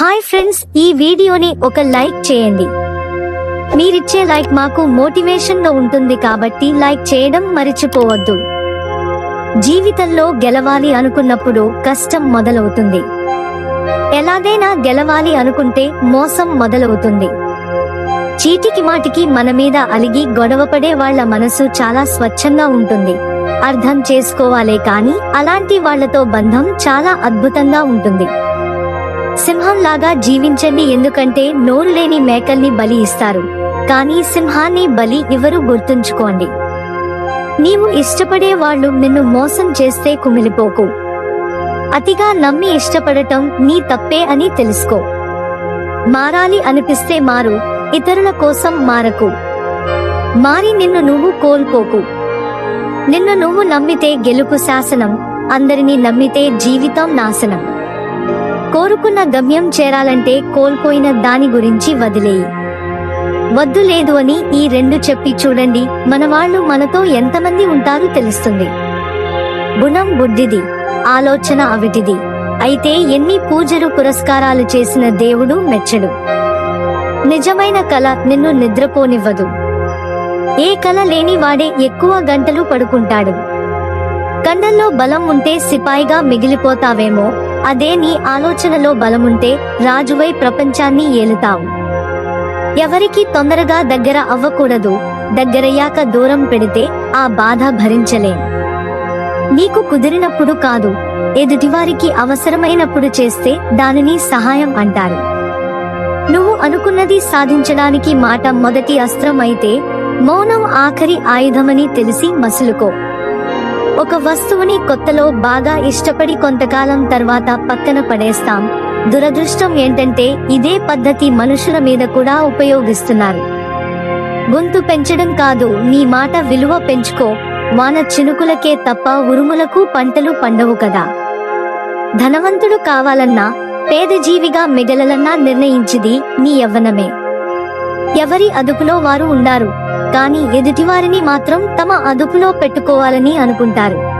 Hi friends ఈ వీడియోని ఒక లైక్ చేయండి. మీరిచ్చే లైక్ మాకు మోటివేషన్గా ఉంటుంది కాబట్టి లైక్ చేయడం మర్చిపోవద్దు. జీవితంలో గెలవాలి అనుకున్నప్పుడు కష్టం మొదలవుతుంది. ఎలాగైనా గెలవాలి అనుకుంటే మోసం మొదలవుతుంది. చీటికి మాటికి మన మీద అలిగి గొడవపడే వాళ్ళ మనసు చాలా స్వచ్ఛంగా ఉంటుంది. అర్థం చేసుకోవాలే కానీ అలాంటి వాళ్ళతో బంధం చాలా అద్భుతంగా ఉంటుంది. సింహంలాగా జీవించండి ఎందుకంటే నోరు లేని మేకల్ని బలి ఇస్తారు. కానీ సింహాన్ని బలి ఎవరు గుర్తుంచుకోండి. నీవు ఇష్టపడే వాళ్ళు నిన్ను మోసం చేస్తే కుమిలిపోకు. అతిగా నమ్మి ఇష్టపడటం నీ తప్పే అని తెలుసుకో. మారాలి అనిపిస్తే మారు ఇతరుల కోసం మారకు. మారి నిన్ను నువ్వు కోల్పోకు. నిన్ను నువ్వు నమ్మితే గెలుపు శాసనం అందరినీ నమ్మితే జీవితం నాశనం. కోరుకున్న గమ్యం చేరాలంటే కోల్పోయిన దాని గురించి వదిలేయి. వద్దు లేదు అని ఈ రెండు చెప్పి చూడండి మన వాళ్ళు మనతో ఎంతమంది ఉంటారో తెలుస్తుంది. గుణం బుద్ధిది ఆలోచన అవిటిది. అయితే ఎన్ని పూజలు పురస్కారాలు చేసిన దేవుడు మెచ్చడు. నిజమైన కళ నిన్ను నిద్రపోనివ్వదు. ఏ కళ లేని వాడే ఎక్కువ గంటలు పడుకుంటాడు. కండల్లో బలం ఉంటే సిపాయిగా మిగిలిపోతావేమో అదే నీ ఆలోచనలో బలముంటే రాజువై ప్రపంచాన్ని ఏలుతావు. ఎవరికి తొందరగా దగ్గర అవ్వకూడదు దగ్గరయ్యాక దూరం పెడితే ఆ బాధ భరించలేం. నీకు కుదిరినప్పుడు కాదు ఎదుటివారికి అవసరమైనప్పుడు చేస్తే దానిని సహాయం అంటారు. నువ్వు అనుకున్నది సాధించడానికి మాట మొదటి అస్త్రం అయితే మౌనం ఆఖరి ఆయుధమని తెలిసి మసులుకో. ఒక వస్తువుని కొత్తలో బాగా ఇష్టపడి కొంతకాలం తర్వాత పక్కన పడేస్తాం. దురదృష్టం ఏంటంటే ఇదే పద్ధతి మనుషుల మీద కూడా ఉపయోగిస్తున్నారు. గొంతు పెంచడం కాదు నీ మాట విలువ పెంచుకో. వాన చినుకులకే తప్ప ఉరుములకు పంటలు పండవు కదా. ధనవంతుడు కావాలన్నా పేద జీవిగా మిగలలన్నా నిర్ణయించిది నీ యవ్వనమే. ఎవరి అదుపులో వారు ఉండారు? కానీ ఎదుటివారిని మాత్రం తమ అదుపులో పెట్టుకోవాలని అనుకుంటారు.